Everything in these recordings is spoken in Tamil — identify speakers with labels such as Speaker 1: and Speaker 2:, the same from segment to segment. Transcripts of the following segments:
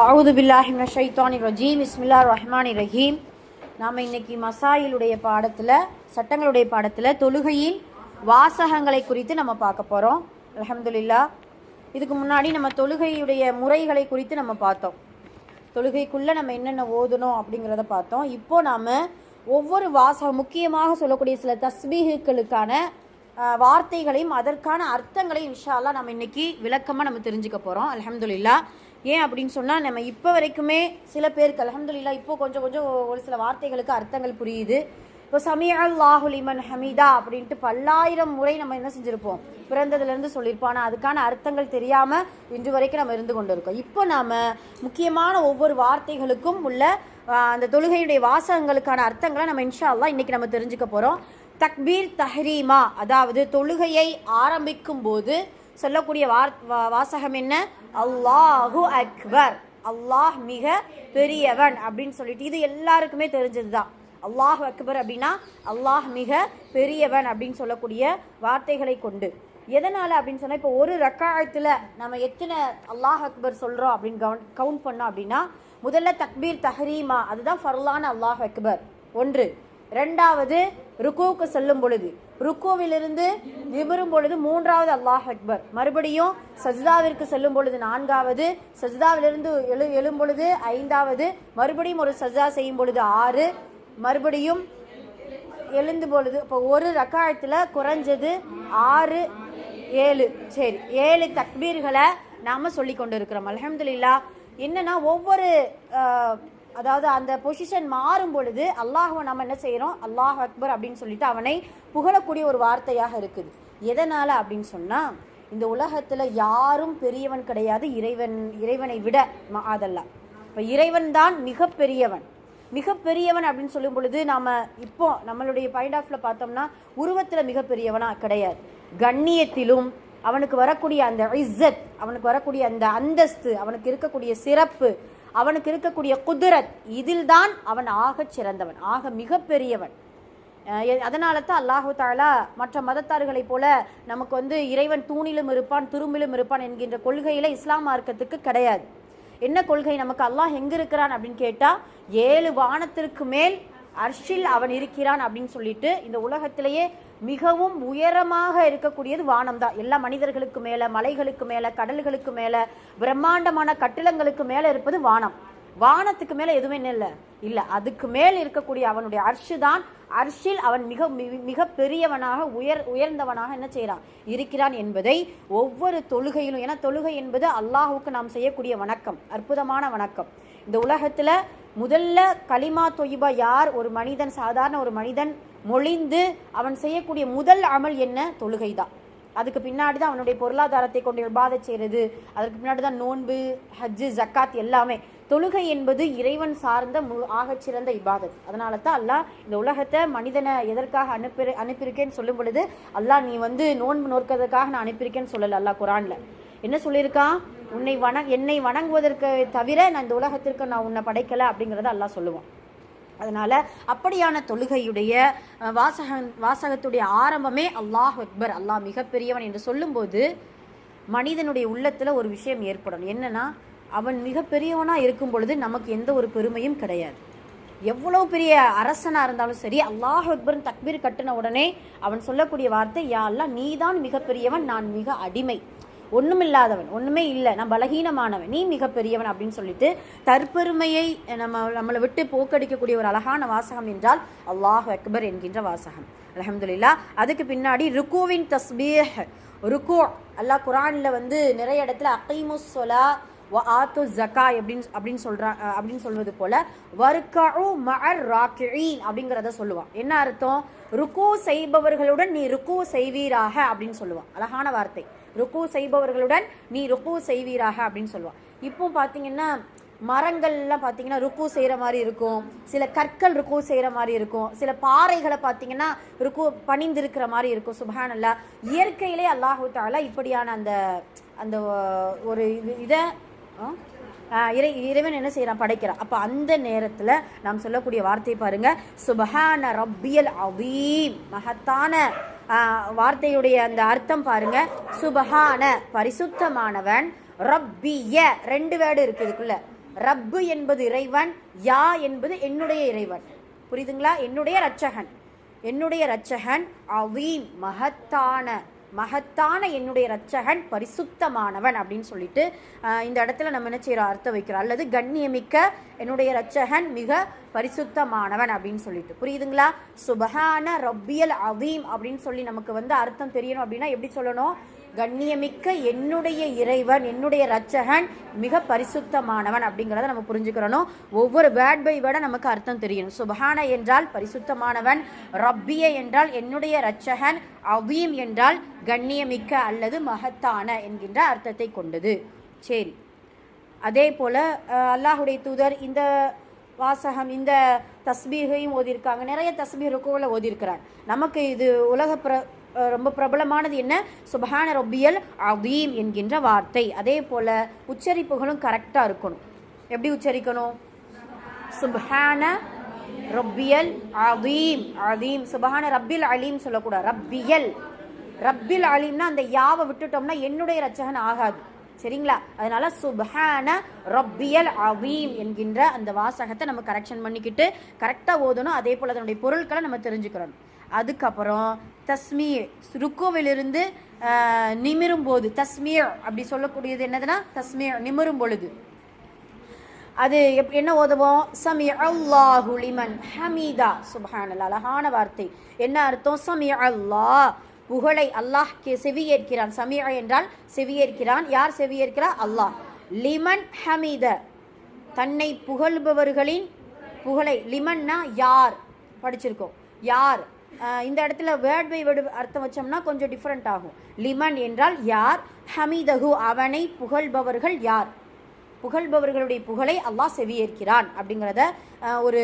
Speaker 1: அவுது பில்லாஹிம் ஷைத்தானி ரஜீம். இஸ்மில்லா ரஹ்மானி ரஹீம். நாம் இன்னைக்கு மசாயிலுடைய பாடத்தில் சட்டங்களுடைய பாடத்தில் தொழுகையின் வாசகங்களை குறித்து நம்ம பார்க்க போகிறோம் அலமதுல்லா இதுக்கு முன்னாடி நம்ம தொழுகையுடைய முறைகளை குறித்து நம்ம பார்த்தோம். தொழுகைக்குள்ளே நம்ம என்னென்ன ஓதணும் அப்படிங்கிறத பார்த்தோம். இப்போது நாம் ஒவ்வொரு வாசகம் முக்கியமாக சொல்லக்கூடிய சில தஸ்பீகுகளுக்கான வார்த்தைகளையும் அதற்கான அர்த்தங்களையும் இன்ஷா நம்ம இன்றைக்கி விளக்கமாக நம்ம தெரிஞ்சுக்க போகிறோம் அலமதுல்லா ஏன் அப்படின்னு சொன்னால் நம்ம இப்போ வரைக்குமே சில பேருக்கு அலமதுல்லா இப்போ கொஞ்சம் கொஞ்சம் ஒரு சில வார்த்தைகளுக்கு அர்த்தங்கள் புரியுது. இப்போ சமியா அல்லாஹுலிமன் ஹமீதா அப்படின்ட்டு பல்லாயிரம் முறை நம்ம என்ன செஞ்சுருப்போம்? பிறந்ததுலேருந்து சொல்லியிருப்போம் ஆனால் அதுக்கான அர்த்தங்கள் தெரியாமல் இன்று வரைக்கும் நம்ம இருந்து கொண்டு இருக்கோம் இப்போ நாம் முக்கியமான ஒவ்வொரு வார்த்தைகளுக்கும் உள்ள அந்த தொழுகையுடைய வாசகங்களுக்கான அர்த்தங்களை நம்ம இன்ஷா அல்லா இன்றைக்கி நம்ம தெரிஞ்சுக்க போகிறோம் தக்பீர் தஹ்ரீமா அதாவது தொழுகையை ஆரம்பிக்கும் போது சொல்லக்கூடிய வார் வா- வாசகம் என்ன? அல்லாஹு அக்பர். அல்லாஹ் மிக பெரியவன் அப்படின்னு சொல்லிட்டு இது எல்லாருக்குமே தெரிஞ்சது தான் அல்லாஹ் அக்பர் அப்படின்னா அல்லாஹ் மிக பெரியவன் அப்படின்னு சொல்லக்கூடிய வார்த்தைகளை கொண்டு. எதனால் அப்படின்னு சொன்னால் இப்போ ஒரு ரக்காயத்தில் நம்ம எத்தனை அல்லாஹ் அக்பர் சொல்கிறோம் அப்படின்னு கவுன் கவுண்ட் பண்ணோம் அப்படின்னா முதல்ல தக்பீர் தஹரீமா அதுதான் ஃபர்லான அல்லாஹ் அக்பர் ஒன்று ரெண்டாவது ருக்குவுக்கு செல்லும் பொழுது. ருக்குவிலிருந்து நிமிரும் பொழுது மூன்றாவது அல்லாஹ் அக்பர். மறுபடியும் சஜிதாவிற்கு செல்லும் பொழுது நான்காவது சஜிதாவிலிருந்து எழு எழும் பொழுது ஐந்தாவது மறுபடியும் ஒரு சஜா செய்யும் பொழுது ஆறு மறுபடியும் எழுந்து பொழுது இப்போ ஒரு ரக்காயத்தில் குறைஞ்சது ஆறு ஏழு. சரி ஏழு தக்பீர்களை நாம் சொல்லி கொண்டு இருக்கிறோம் அலமதுல்லா என்னென்னா ஒவ்வொரு அதாவது அந்த பொசிஷன் மாறும் பொழுது அல்லாஹுவை நம்ம என்ன செய்கிறோம் அல்லாஹ் அக்பர் அப்படின்னு சொல்லிட்டு அவனை புகழக்கூடிய ஒரு வார்த்தையாக இருக்குது. எதனால் அப்படின்னு சொன்னால் இந்த உலகத்தில் யாரும் பெரியவன் கிடையாது இறைவன் இறைவனை விட அதெல்லாம் இப்போ இறைவன் தான் மிக பெரியவன் மிக பெரியவன் அப்படின்னு சொல்லும் பொழுது நாம் இப்போ நம்மளுடைய பாயிண்ட் ஆஃப்ல பார்த்தோம்னா உருவத்தில் மிக பெரியவனா கிடையாது. கண்ணியத்திலும் அவனுக்கு வரக்கூடிய அந்த இஸ்ஸத் அவனுக்கு வரக்கூடிய அந்த அந்தஸ்து அவனுக்கு இருக்கக்கூடிய சிறப்பு அவனுக்கு இருக்கக்கூடிய குதிரத் இதில் தான் அவன் ஆகச் சிறந்தவன் ஆக மிகப்பெரியவன். அதனால தான் அல்லாஹு தாலா மற்ற மதத்தார்களைப் போல நமக்கு வந்து இறைவன் தூணிலும் இருப்பான் துரும்பிலும் இருப்பான் என்கின்ற கொள்கையில் இஸ்லாம் மார்க்கத்துக்கு கிடையாது. என்ன கொள்கை? நமக்கு அல்லாஹ் எங்கே இருக்கிறான் அப்படின்னு கேட்டால் ஏழு வானத்திற்கு மேல் அர்ஷில் அவன் இருக்கிறான் அப்படின்னு சொல்லிட்டு இந்த உலகத்திலேயே மிகவும் உயரமாக இருக்கக்கூடியது வானம் தான் எல்லா மனிதர்களுக்கு மேலே மலைகளுக்கு மேலே கடல்களுக்கு மேலே பிரம்மாண்டமான கட்டிடங்களுக்கு மேலே இருப்பது வானம். வானத்துக்கு மேலே எதுவுமே இல்லை. இல்லை அதுக்கு மேல் இருக்கக்கூடிய அவனுடைய அர்ஷு தான் அர்ஷில் அவன் மிக மிக பெரியவனாக உயர் உயர்ந்தவனாக என்ன செய்கிறான்? இருக்கிறான் என்பதை ஒவ்வொரு தொழுகையிலும் ஏன்னா தொழுகை என்பது அல்லாஹுக்கு நாம் செய்யக்கூடிய வணக்கம் அற்புதமான வணக்கம். இந்த உலகத்தில் முதல்ல கலிமா தொய்பா யார்? ஒரு மனிதன் சாதாரண ஒரு மனிதன் மொழிந்து அவன் செய்யக்கூடிய முதல் அமல் என்ன? தொழுகை தான் அதுக்கு பின்னாடி தான் அவனுடைய பொருளாதாரத்தை கொண்டு விபாத செய்கிறது அதற்கு பின்னாடி தான் நோன்பு ஹஜ்ஜு ஜக்காத் எல்லாமே. தொழுகை என்பது இறைவன் சார்ந்த மு ஆகச்சிறந்த இபாதத். அதனால தான் அல்லாஹ் இந்த உலகத்தை மனிதனை எதற்காக அனுப்பி அனுப்பியிருக்கேன்னு சொல்லும் பொழுது அல்லாஹ் நீ வந்து நோன்பு நோக்கிறதுக்காக நான் அனுப்பியிருக்கேன்னு சொல்லலை அல்லாஹ் குரானில். என்ன சொல்லியிருக்கான்? உன்னை வண என்னை வணங்குவதற்கு தவிர நான் இந்த உலகத்திற்கு நான் உன்னை படைக்கலை அப்படிங்கிறத எல்லாம் சொல்லுவான். அதனால் அப்படியான தொழுகையுடைய வாசக வாசகத்துடைய ஆரம்பமே அல்லாஹ் அக்பர். அல்லாஹ் மிகப்பெரியவன் என்று சொல்லும்போது மனிதனுடைய உள்ளத்தில் ஒரு விஷயம் ஏற்படும் என்னன்னா அவன் மிகப்பெரியவனாக இருக்கும் பொழுது நமக்கு எந்த ஒரு பெருமையும் கிடையாது. எவ்வளோ பெரிய அரசனாக இருந்தாலும் சரி அல்லாஹ் அக்பர்னு தக்பீர் கட்டின உடனே அவன் சொல்லக்கூடிய வார்த்தை யா அல்லாஹ் நீதான் மிகப்பெரியவன் நான் மிக அடிமை. ஒன்றுமில்லாதவன் ஒன்றுமே இல்லை. நான் பலகீனமானவன் நீ மிகப்பெரியவன் அப்படின்னு சொல்லிட்டு தற்பெருமையை நம்ம நம்மளை விட்டு போக்கடிக்கக்கூடிய ஒரு அழகான வாசகம் என்றால் அல்லாஹ் அக்பர் என்கின்ற வாசகம். அலமதுல்லா அதுக்கு பின்னாடி ருக்குவின் தஸ்பீஹ். ருக்கு அல்லாஹ் குரான்ல வந்து நிறைய இடத்துல அகைமுஸ் வ ஆத்து ஜக்கா அப்படின்னு அப்படின்னு சொல்கிறா அப்படின்னு சொல்வது போல வர்கஉ மர் ராக்கிழீன் அப்படிங்கிறத சொல்லுவான். என்ன அர்த்தம்? ருக்கு செய்பவர்களுடன் நீ ருக்கு செய்வீராக அப்படின்னு சொல்லுவான். அழகான வார்த்தை. ருக்கு செய்பவர்களுடன் நீ ருக்கு செய்வீராக அப்படின்னு சொல்லுவான். இப்போ பார்த்தீங்கன்னா மரங்கள்லாம் பார்த்தீங்கன்னா ருக்கு செய்கிற மாதிரி இருக்கும். சில கற்கள் ருக்கு செய்கிற மாதிரி இருக்கும். சில பாறைகளை பார்த்தீங்கன்னா ருக்கு பணிந்திருக்கிற மாதிரி இருக்கும். சுபஹானல்லா இயற்கையிலே அல்லாஹு தாலா இப்படியான அந்த அந்த ஒரு இது இதை இறை இறைவன் என்ன செய்கிறான் படைக்கிறான். அப்போ அந்த நேரத்தில் நாம் சொல்லக்கூடிய வார்த்தையை பாருங்கள் சுபஹான ரப்பியல் அவீம் மகத்தான வார்த்தையுடைய அந்த அர்த்தம் பாருங்க. சுபஹான பரிசுத்தமானவன் ரப்பிய ரெண்டு வேர்டு இருக்கு இதுக்குள்ள. ரப்பு என்பது இறைவன் யா என்பது என்னுடைய இறைவன். புரியுதுங்களா? என்னுடைய ரட்சகன் என்னுடைய ரட்சகன் அவீம் மகத்தான மகத்தான என்னுடைய இரட்சகன் பரிசுத்தமானவன் அப்படின்னு சொல்லிட்டு இந்த இடத்துல நம்ம என்ன செய்கிறோம் அர்த்தம் வைக்கிறோம். அல்லது கண்ணியமிக்க என்னுடைய ரட்சகன் மிக பரிசுத்தமானவன் அப்படின்னு சொல்லிட்டு. புரியுதுங்களா? சுபஹான ரப்பியல் அவீம் அப்படின்னு சொல்லி நமக்கு வந்து அர்த்தம் தெரியணும் அப்படின்னா எப்படி சொல்லணும்? கண்ணியமிக்க என்னுடைய இறைவன் என்னுடைய ரட்சகன் மிக பரிசுத்தமானவன் அப்படிங்கிறத நம்ம புரிஞ்சுக்கிறணும். ஒவ்வொரு வேர்ட் பை வேர்டை நமக்கு அர்த்தம் தெரியணும். சுபஹான என்றால் பரிசுத்தமானவன் ரப்பிய என்றால் என்னுடைய ரட்சகன் அவீம் என்றால் கண்ணியமிக்க அல்லது மகத்தான என்கின்ற அர்த்தத்தை கொண்டது. சரி. அதே போல் அல்லாஹுடைய தூதர் இந்த வாசகம் இந்த தஸ்பீகையும் ஓதியிருக்காங்க. நிறைய தஸ்பீர் ருக்குவில் ஓதியிருக்கிறார். நமக்கு இது உலக பிர ரொம்ப பிரபலமானது என்ன? சுபஹான ரொபியல் அவீம் என்கின்ற வார்த்தை. அதே போல் உச்சரிப்புகளும் கரெக்டாக இருக்கணும். எப்படி உச்சரிக்கணும்? சுபஹான ரப்பியல் அதீம். அதீம் சுபஹான ரப்பில் அலீம் சொல்லக்கூடாது. ரப்பியல். ரப்பில் அலீம்னா அந்த யாவை விட்டுட்டோம்னா என்னுடைய ரச்சகன் ஆகாது. சரிங்களா? அதனால சுபஹான ரப்பியல் அவீம் என்கின்ற அந்த வாசகத்தை நம்ம கரெக்ஷன் பண்ணிக்கிட்டு கரெக்டாக ஓதணும். அதே போல் அதனுடைய பொருட்களை நம்ம தெரிஞ்சுக்கிறோம் அதுக்கப்புறம் தஸ்மீ ருக்குவிலிருந்து நிமிரும் போது தஸ்மீர் அப்படி சொல்லக்கூடியது என்னதுன்னா தஸ்மீர் நிமிரும் பொழுது அது எப் என்ன ஓதுவோம்? சமி அல்லாஹு லிமன் ஹமீதா. சுபஹானல் அழகான வார்த்தை. என்ன அர்த்தம்? சமி அல்லாஹ் புகழை அல்லாஹ் கே செவியேற்கிறான். சமி என்றால் செவியேற்கிறான். யார் செவியேற்கிறார் அல்லாஹ். லிமன் ஹமீத. தன்னை புகழ்பவர்களின் புகழை. லிமன்னா யார்? படிச்சிருக்கோம். யார்? இந்த இடத்துல வேர்ட் பை வேர்டு அர்த்தம் வச்சோம்னா கொஞ்சம் டிஃப்ரெண்ட் ஆகும். லிமன் என்றால் யார்? ஹமீதகு அவனை புகழ்பவர்கள் யார்? புகழ்பவர்களுடைய புகழை அல்லாஹ் செவியேற்கிறான் அப்படிங்கிறத ஒரு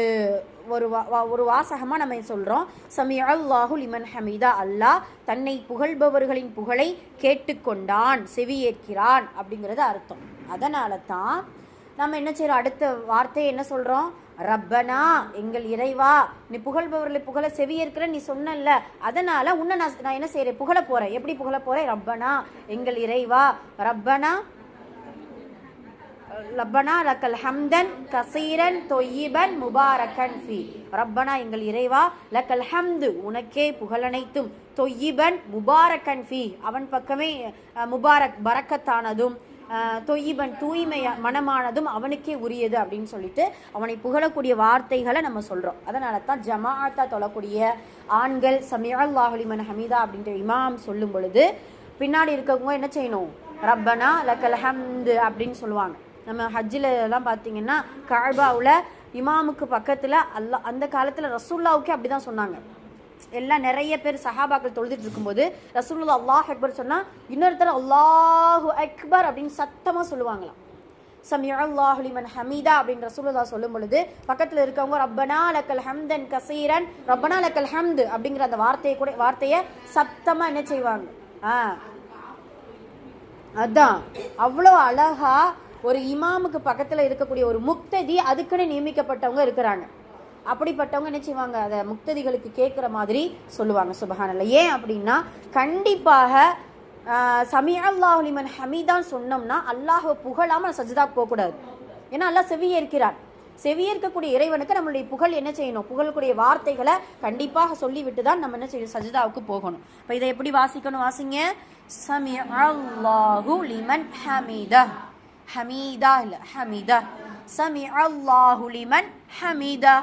Speaker 1: ஒரு வா- வா- ஒரு வாசகமாக நம்ம சொல்கிறோம் சமி அல்லாஹு லிமன் ஹமீதா அல்லாஹ் தன்னை புகழ்பவர்களின் புகழை கேட்டுக்கொண்டான் செவியேற்கிறான் அப்படிங்கிறது அர்த்தம். அதனால தான் நம்ம என்ன செய்கிறோம் அடுத்த வார்த்தையை என்ன சொல்கிறோம் ரப்பனா எங்கள் இறைவா நீ புகழ்பவர்களை புகழ செவியேற்கிற நீ சொன்னல்ல. அதனால உன்னை நான் நான் என்ன செய்கிறேன் புகழ போகிறேன் எப்படி புகழ போகிறேன் ரப்பனா எங்கள் இறைவா ரப்பனா ரப்பனா லக்கல் ஹம்தன் கசீரன் தொய்யிபன் முபாரக்கன் ஃபி. ரப்பனா எங்கள் இறைவா லக்கல் ஹம்து உனக்கே புகழனைத்தும். தொய்யிபன் முபாரக்கன் ஃபி. அவன் பக்கமே முபாரக் பரக்கத்தானதும். தொய்பன் தூய்மை மனமானதும் அவனுக்கே உரியது அப்படின்னு சொல்லிட்டு அவனை புகழக்கூடிய வார்த்தைகளை நம்ம சொல்கிறோம் அதனால தான் ஜமாஅத்தா தொழக்கூடிய ஆண்கள் சமியல்லாஹுலிமன் ஹமீதா அப்படின்ற இமாம் சொல்லும் பொழுது பின்னாடி இருக்கவங்க என்ன செய்யணும்? ரப்பனா லக்கல் ஹம்து அப்படின்னு சொல்லுவாங்க. நம்ம ஹஜ்ஜில் எல்லாம் பார்த்தீங்கன்னா காழ்பாவில் இமாமுக்கு பக்கத்தில் அல்லா அந்த காலத்தில் ரசூல்லாவுக்கே அப்படி தான் சொன்னாங்க. எல்லாம் நிறைய பேர் சஹாபாக்கள் தொழுதுட்டு இருக்கும்போது ரசூலுல்லா அல்லாஹ் அக்பர் சொன்னால் இன்னொருத்தர் அல்லாஹு அக்பர் அப்படின்னு சத்தமாக சொல்லுவாங்களாம். சமி அல்லாஹு ஹமீதா அப்படின்னு ரசூலுல்லா சொல்லும் பொழுது பக்கத்தில் இருக்கவங்க ரப்பனா லக்கல் ஹம்தன் கசீரன் ரப்பனா லக்கல் ஹம்து அப்படிங்கிற அந்த வார்த்தையை கூட வார்த்தையை சத்தமாக என்ன செய்வாங்க? ஆ. அதான். அவ்வளோ அழகாக ஒரு இமாமுக்கு பக்கத்தில் இருக்கக்கூடிய ஒரு முக்ததி அதுக்குன்னு நியமிக்கப்பட்டவங்க இருக்கிறாங்க. அப்படிப்பட்டவங்க என்ன செய்வாங்க? அதை முக்ததிகளுக்கு கேட்குற மாதிரி சொல்லுவாங்க சுபஹானல்ல. ஏன் அப்படின்னா கண்டிப்பாக சமி அல்லாஹுலிமன் ஹமீதான் சொன்னோம்னா அல்லாஹை புகழாமல் சஜிதாக்கு போகக்கூடாது. ஏன்னா அல்லாஹ் செவியேற்கிறான். செவியேற்கக்கூடிய இறைவனுக்கு நம்மளுடைய புகழ் என்ன செய்யணும்? புகழக்கூடிய வார்த்தைகளை கண்டிப்பாக சொல்லிவிட்டு தான் நம்ம என்ன செய்யணும்? சஜிதாவுக்கு போகணும். இப்போ இதை எப்படி வாசிக்கணும்? வாசிங்க. சமி அல்லாஹு லிமன் ஹமீதா. ஹமீதா இல்லை ஹமீதா. சமி அல்லாஹு லிமன் ஹமீதா.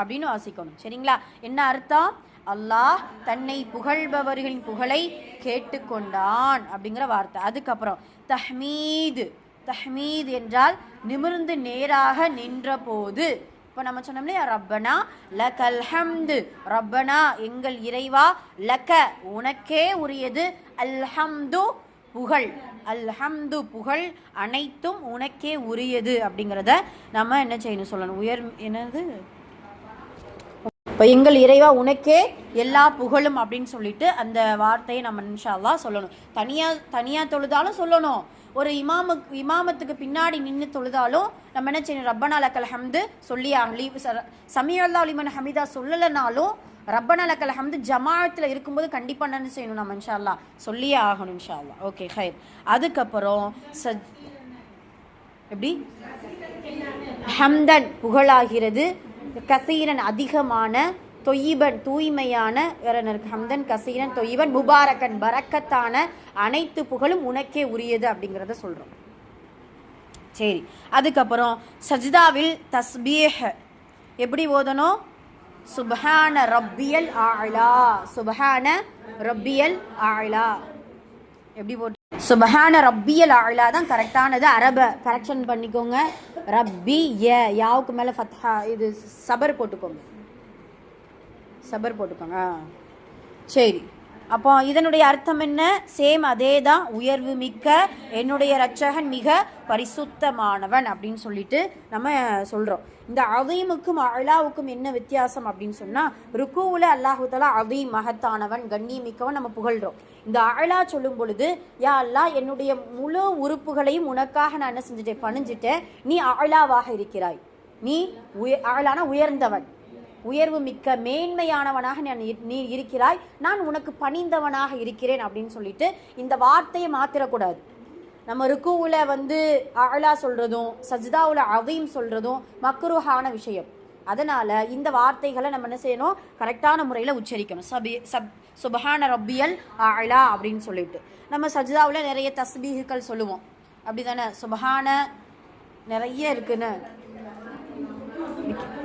Speaker 1: அப்படின்னு வாசிக்கணும். சரிங்களா? என்ன அர்த்தம்? அல்லாஹ் தன்னை புகழ்பவர்களின் புகழை கேட்டுக்கொண்டான் அப்படிங்கிற வார்த்தை. அதுக்கப்புறம் தஹ்மீது. தஹ்மீத் என்றால் நிமிர்ந்து நேராக நின்றபோது. இப்போ நம்ம சொன்னோம் இல்லையா ரப்பனா? லக்கல் அல்ஹம்து ரப்பனா எங்கள் இறைவா லக்க உனக்கே உரியது. அல்ஹம்து புகழ். அல்ஹம்து புகழ் அனைத்தும் உனக்கே உரியது அப்படிங்கிறத நம்ம என்ன செய்யணும் சொல்லணும்? உயர் என்னது? இப்போ எங்கள் இறைவா உனக்கே எல்லா புகழும் அப்படின்னு சொல்லிட்டு அந்த வார்த்தையை நம்ம இன்ஷா சொல்லணும். தனியாக தனியாக தொழுதாலும் சொல்லணும். ஒரு இமாமுக்கு இமாமத்துக்கு பின்னாடி நின்று தொழுதாலும் நம்ம என்ன செய்யணும்? ரப்பனா லக்கல் ஹம்து சொல்லி அலி சமியல்லா அலிமன் ஹமீதா சொல்லலைனாலும் ரப்பனா லக்கல் ஹம்து ஜமாஅத்தில் இருக்கும்போது கண்டிப்பாக என்ன செய்யணும் நம்ம இன்ஷால்லா சொல்லியே ஆகணும் இன்ஷா ஓகே ஹைர். அதுக்கப்புறம் ச எப்படி? ஹம்தன் புகழாகிறது. கசீரன் அதிகமான தொய்யிபன் தூய்மையான வேற இருக்கு. ஹம்தன் கசீரன் தொய்யிபன் முபாரக்கன் பரக்கத்தான அனைத்து புகழும் உனக்கே உரியது அப்படிங்கிறத சொல்கிறோம் சரி அதுக்கப்புறம் சஜிதாவில் தஸ்பீஹ். எப்படி ஓதணும்? சுபஹான ரப்பியல் ஆழா சுபஹான ரப்பியல் ஆழா எப்படி போட்டு சுபஹான ரப்பியல் ஆலா தான் கரெக்டானது. அரபை கரெக்ஷன் பண்ணிக்கோங்க. ரப்பி ய யாவுக்கு மேலே ஃபத்ஹா இது சபர் போட்டுக்கோங்க. சபர் போட்டுக்கோங்க. ஆ. சரி. அப்போ இதனுடைய அர்த்தம் என்ன? சேம் அதே தான் உயர்வு மிக்க என்னுடைய ரட்சகன் மிக பரிசுத்தமானவன் அப்படின்னு சொல்லிட்டு நம்ம சொல்கிறோம் இந்த அதீமுக்கும் அழாவுக்கும் என்ன வித்தியாசம் அப்படின்னு சொன்னால் ருக்குவில் அல்லாஹுதலா அதீம் மகத்தானவன் கண்ணியமிக்கவன் நம்ம புகழ்கிறோம் இந்த அழலா சொல்லும் பொழுது யா அல்லாஹ் என்னுடைய முழு உறுப்புகளையும் உனக்காக நான் என்ன செஞ்சுட்டேன்? பணிஞ்சிட்டேன். நீ அழலாவாக இருக்கிறாய். நீ உய அழலான உயர்ந்தவன். உயர்வு மிக்க மேன்மையானவனாக நான் நீ இருக்கிறாய். நான் உனக்கு பணிந்தவனாக இருக்கிறேன் அப்படின்னு சொல்லிட்டு இந்த வார்த்தையை மாத்திரக்கூடாது. நம்ம ருக்குவில் வந்து அழலா சொல்கிறதும் சஜ்தாவில் அவீம் சொல்கிறதும் மக்ருஹான விஷயம். அதனால் இந்த வார்த்தைகளை நம்ம என்ன செய்யணும்? கரெக்டான முறையில் உச்சரிக்கணும். சபி சப் சுபஹான ரப்பியல் அழலா அப்படின்னு சொல்லிட்டு. நம்ம சஜிதாவில் நிறைய தஸ்பீஹுக்கள் சொல்லுவோம். அப்படி தானே சுபஹான நிறைய இருக்குன்னு.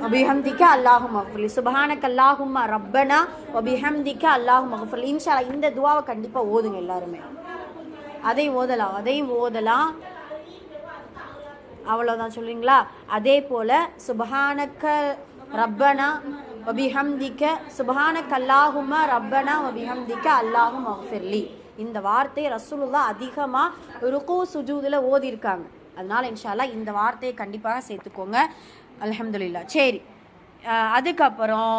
Speaker 1: வபிஹம்திக்க அல்லாஹும் மஃபுலி சுபஹானக் அல்லாஹும் ரப்பனா வபிஹம்திக்க அல்லாஹும் மஃபுலி இன்ஷாலா இந்த துவாவை கண்டிப்பாக ஓதுங்க எல்லாருமே. அதை ஓதலாம் அதையும் ஓதலாம் அவ்வளோதான் சொல்கிறீங்களா அதே போல் சுபஹானக்க ரப்பனா வபிஹம்திக்க சுபஹானக் அல்லாஹும்ம ரப்பனா வபிஹம்திக்க அல்லாஹும் மஃபிர்லி. இந்த வார்த்தை ரசூலுல்லா அதிகமாக ருக்கு சுஜூதில் ஓதியிருக்காங்க. அதனால் இன்ஷால்லா இந்த வார்த்தையை கண்டிப்பாக சேர்த்துக்கோங்க. அலமதுல்லா சரி. அதுக்கப்புறம்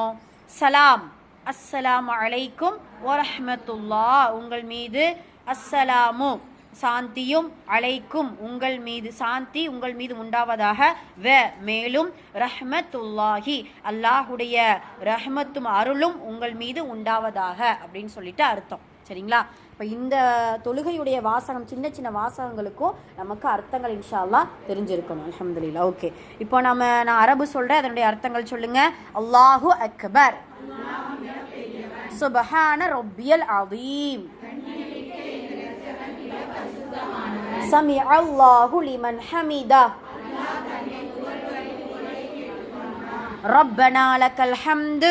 Speaker 1: சலாம். அஸ்ஸலாம் அலைக்கும் வரஹ்மத்துல்லா உங்கள் மீது அஸ்ஸலாமு சாந்தியும் அலைக்கும் உங்கள் மீது சாந்தி உங்கள் மீது உண்டாவதாக. வ மேலும் ரஹ்மத்துல்லாஹி அல்லாஹுடைய ரஹ்மத்தும் அருளும் உங்கள் மீது உண்டாவதாக அப்படின்னு சொல்லிட்டு அர்த்தம். சரிங்களா? இப்போ இந்த தொழுகையுடைய வாசகம் சின்ன சின்ன வாசகங்களுக்கும் நமக்கு அர்த்தங்கள் இன்ஷா அல்லாஹ் தெரிஞ்சிருக்கணும் அல்ஹம்துலில்லாஹ் ஓகே இப்போ நம்ம நான் அரபு சொல்கிறேன் அதனுடைய அர்த்தங்கள் சொல்லுங்க அல்லாஹு அக்பர் சுபஹான ரொப்பியல் அதீம் سمع الله لمن حمده ربنا لك الحمد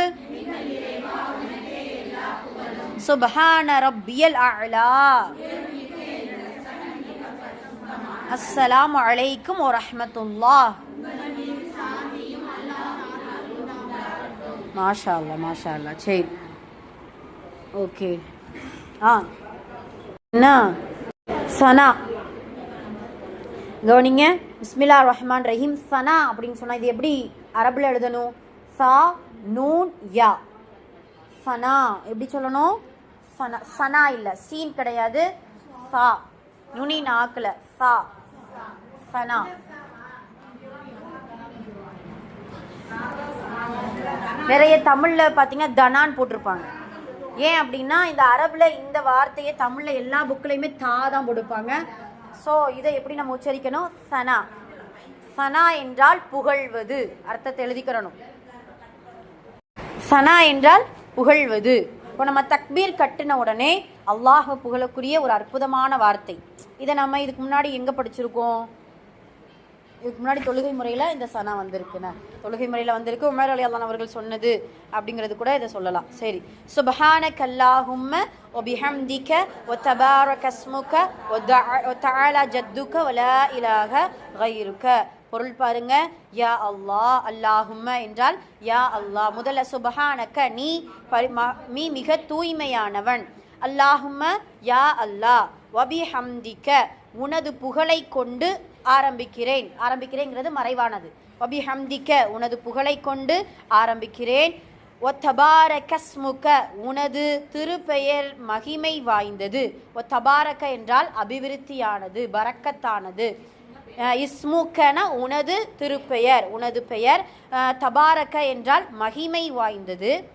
Speaker 1: சுபஹான ரப்பியல் அலா அஸ்ஸலாம் அலைக்கும் வரமத்துல்லா மாஷா அல்லா மாஷா அல்லா சரி. ஓகே. ஆ. என்ன? சனா. கவனிங்க. பிஸ்மிலா ரஹ்மான் ரஹீம். சனா அப்படின்னு சொன்னால் இது எப்படி அரபில் எழுதணும்? சா நூன் யா. சனா. எப்படி சொல்லணும்? சனா சனா இல்லை. சீன் கிடையாது. ஃபா. நுனி நாக்கில் ஃபா. சனா நிறைய தமிழில் பார்த்தீங்கன்னா தனான்னு போட்டிருப்பாங்க. ஏன் அப்படின்னா இந்த அரபில் இந்த வார்த்தையை தமிழில் எல்லா புக்லேயுமே தா தான் போட்டிருப்பாங்க. ஸோ இதை எப்படி நம்ம உச்சரிக்கணும்? சனா சனா என்றால் புகழ்வது. அர்த்தத்தை எழுதிக்கிறணும். சனா என்றால் புகழ்வது. இப்போ நம்ம தக்பீர் கட்டின உடனே அல்லாஹ் புகழக்கூடிய ஒரு அற்புதமான வார்த்தை. இதை நம்ம இதுக்கு முன்னாடி எங்கே படிச்சிருக்கோம்? இதுக்கு முன்னாடி தொழுகை முறையில் இந்த சனா வந்திருக்குண்ணே தொழுகை முறையில் வந்திருக்கு. உமர் அலி அல்லான் அவர்கள் சொன்னது அப்படிங்கிறது கூட இதை சொல்லலாம். சரி. சுபஹான கல்லாஹும்ம ஒபிஹம்திக்க ஒ தபார கஸ்முக ஒ தாலா ஜத்துக்க ஒலா இலாக கைருக்க பொருள் பாருங்க. யா அல்லாஹ் அல்லாஹும்ம என்றால் யா அல்லாஹ் முதல்ல சுபஹானக்க நீ பரி நீ மிக தூய்மையானவன். அல்லாஹும்ம யா அல்லாஹ் வபிஹம்திக்க உனது புகழை கொண்டு ஆரம்பிக்கிறேன். ஆரம்பிக்கிறேங்கிறது மறைவானது. வபிஹம்திக்க உனது புகழை கொண்டு ஆரம்பிக்கிறேன். ஒத்தபார கஸ்முக உனது திருப்பெயர் மகிமை வாய்ந்தது. ஒத்தபாரக என்றால் அபிவிருத்தியானது பறக்கத்தானது இஸ்முக்கன உனது திருப்பெயர் உனது பெயர் தபாரக என்றால் மகிமை வாய்ந்தது.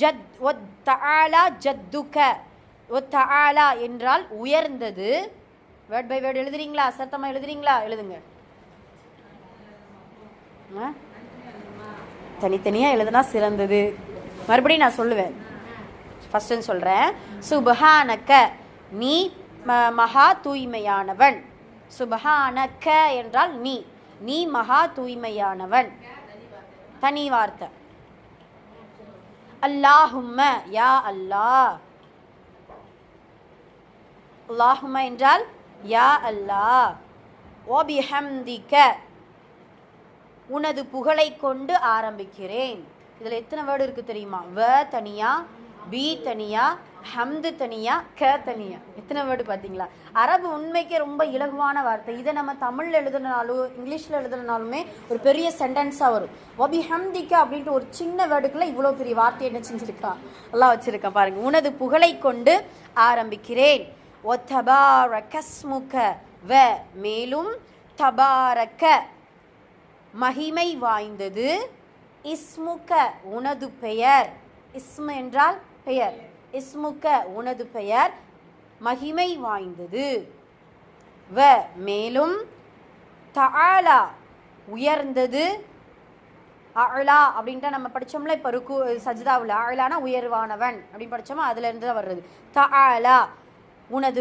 Speaker 1: ஜத் ஒத் தஆலா ஜத்துக்க ஒத் தஆலா என்றால் உயர்ந்தது. வேர்ட் பை வேர்ட் எழுதுறீங்களா? சத்தமாக எழுதுறீங்களா? எழுதுங்க. ஆ? எழுதுனா சிறந்தது. மறுபடியும் நான் சொல்லுவேன். ஃபஸ்ட்டுன்னு சொல்கிறேன் சுபஹானக்க நீ ம- மகா தூய்மையானவன். சுபஹானக்க என்றால் நீ. நீ மகா தூய்மையானவன். தனி வார்த்தை. அல்லாஹும்ம யா அல்லாஹ். அல்லாஹும்ம என்றால் யா அல்லாஹ். ஓபிஹம்திக்க உனது புகழை கொண்டு ஆரம்பிக்கிறேன். இதில் எத்தனை வேர்டு இருக்குது தெரியுமா? வ தனியா பி தனியா ஹம்து தனியா க தனியா. எத்தனை வேர்டு பார்த்தீங்களா? அரபு உண்மைக்கே ரொம்ப இலகுவான வார்த்தை. இதை நம்ம தமிழில் எழுதுனாலும் இங்கிலீஷில் எழுதுனாலுமே ஒரு பெரிய சென்டென்ஸாக வரும். ஒபி ஹம்திக்கா அப்படின்ட்டு ஒரு சின்ன வேர்டுக்குள்ளே இவ்வளோ பெரிய வார்த்தை என்ன செஞ்சுருக்கா? எல்லாம் வச்சுருக்கேன் பாருங்கள் உனது புகழை கொண்டு ஆரம்பிக்கிறேன். ஒ தபாரகஸ்முக வ மேலும் தபாரக்க மகிமை வாய்ந்தது இஸ்முக உனது பெயர். இஸ்மு என்றால் பெயர். இஸ்முக உனது பெயர் மகிமை வாய்ந்தது. வ மேலும் தஆலா உயர்ந்தது. அழா அப்படின்ட்டு நம்ம படிச்சோம்ல இப்போ ருக்கு சஜிதாவில் அழலானா உயர்வானவன் அப்படின்னு படித்தோமா அதுலேருந்து தான் வர்றது. தஆலா உனது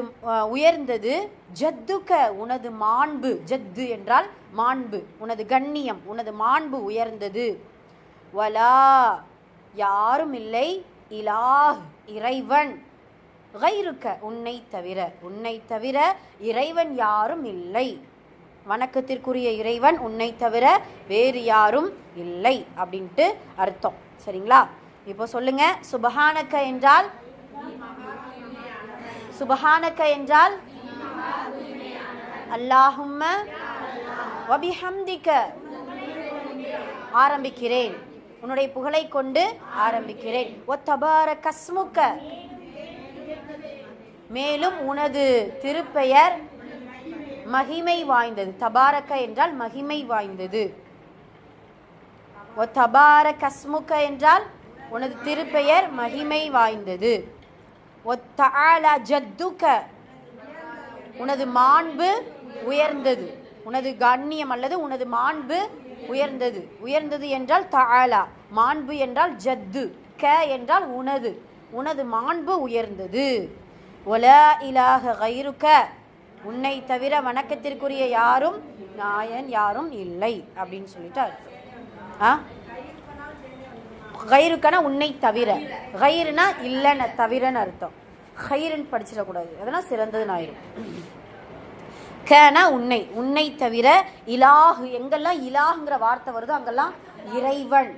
Speaker 1: உயர்ந்தது. ஜத்துக்க உனது மாண்பு ஜத்து என்றால் மாண்பு உனது கண்ணியம் உனது மாண்பு உயர்ந்தது. வலா யாரும் இல்லை. இலாஹ் இறைவன். கைருக்க உன்னை தவிர உன்னை தவிர இறைவன் யாரும் இல்லை. வணக்கத்திற்குரிய இறைவன் உன்னை தவிர வேறு யாரும் இல்லை அப்படின்ட்டு அர்த்தம். சரிங்களா? இப்போ சொல்லுங்க சுபஹானக்க என்றால்? சுபஹானக்க என்றால்? அல்லாஹும்ம வபிஹம்திக்க. ஆரம்பிக்கிறேன். உன்னுடைய புகழை கொண்டு ஆரம்பிக்கிறேன். ஒ தபார கஸ்முக்க. மேலும் உனது திருப்பெயர் மகிமை வாய்ந்தது. தபாரக்க என்றால் மகிமை வாய்ந்தது. ஒ தபார கஸ்முக்க என்றால் உனது திருப்பெயர் மகிமை வாய்ந்தது. ஒ தஆலா ஜத்துக்க. உனது மாண்பு உயர்ந்தது. உனது கண்ணியம் அல்லது உனது மாண்பு உயர்ந்தது. உயர்ந்தது என்றால் தாலா மாண்பு என்றால் ஜத்து க என்றால் உனது. உனது மாண்பு உயர்ந்தது. ஒல இலாக கயிறுக்க உன்னை தவிர வணக்கத்திற்குரிய யாரும் நாயன் யாரும் இல்லை அப்படின்னு சொல்லிட்டு அர்த்தம். ஆ? கயிறுக்கனா உன்னை தவிர. கயிறுனா இல்லைன்னு தவிரன்னு அர்த்தம். கயிறுன்னு படிச்சிடக்கூடாது. அதெல்லாம் சிறந்ததுன்னு ஆயிரும். கனா உன்னை உன்னை தவிர இலாஹு எங்கெல்லாம் இலாகுங்கிற வார்த்தை வருதோ அங்கெல்லாம் இறைவன்.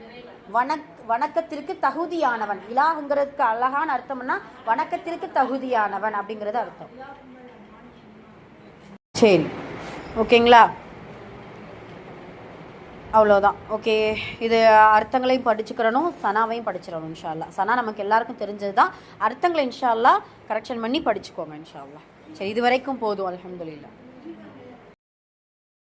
Speaker 1: வணக் வணக்கத்திற்கு தகுதியானவன். இலாகுங்கிறதுக்கு அழகான அர்த்தம்னா வணக்கத்திற்கு தகுதியானவன் அப்படிங்கிறது அர்த்தம். சரி. ஓகேங்களா? அவ்வளோதான் ஓகே. இது அர்த்தங்களையும் படிச்சுக்கிறணும் சனாவையும் படிச்சிடணும் இன்ஷால்லா சனா நமக்கு எல்லாருக்கும் தெரிஞ்சது தான் அர்த்தங்களை இன்ஷால்லா கரெக்ஷன் பண்ணி படிச்சுக்கோங்க இன்ஷால்லா சரி இது வரைக்கும் போதும் அலமதுல்லா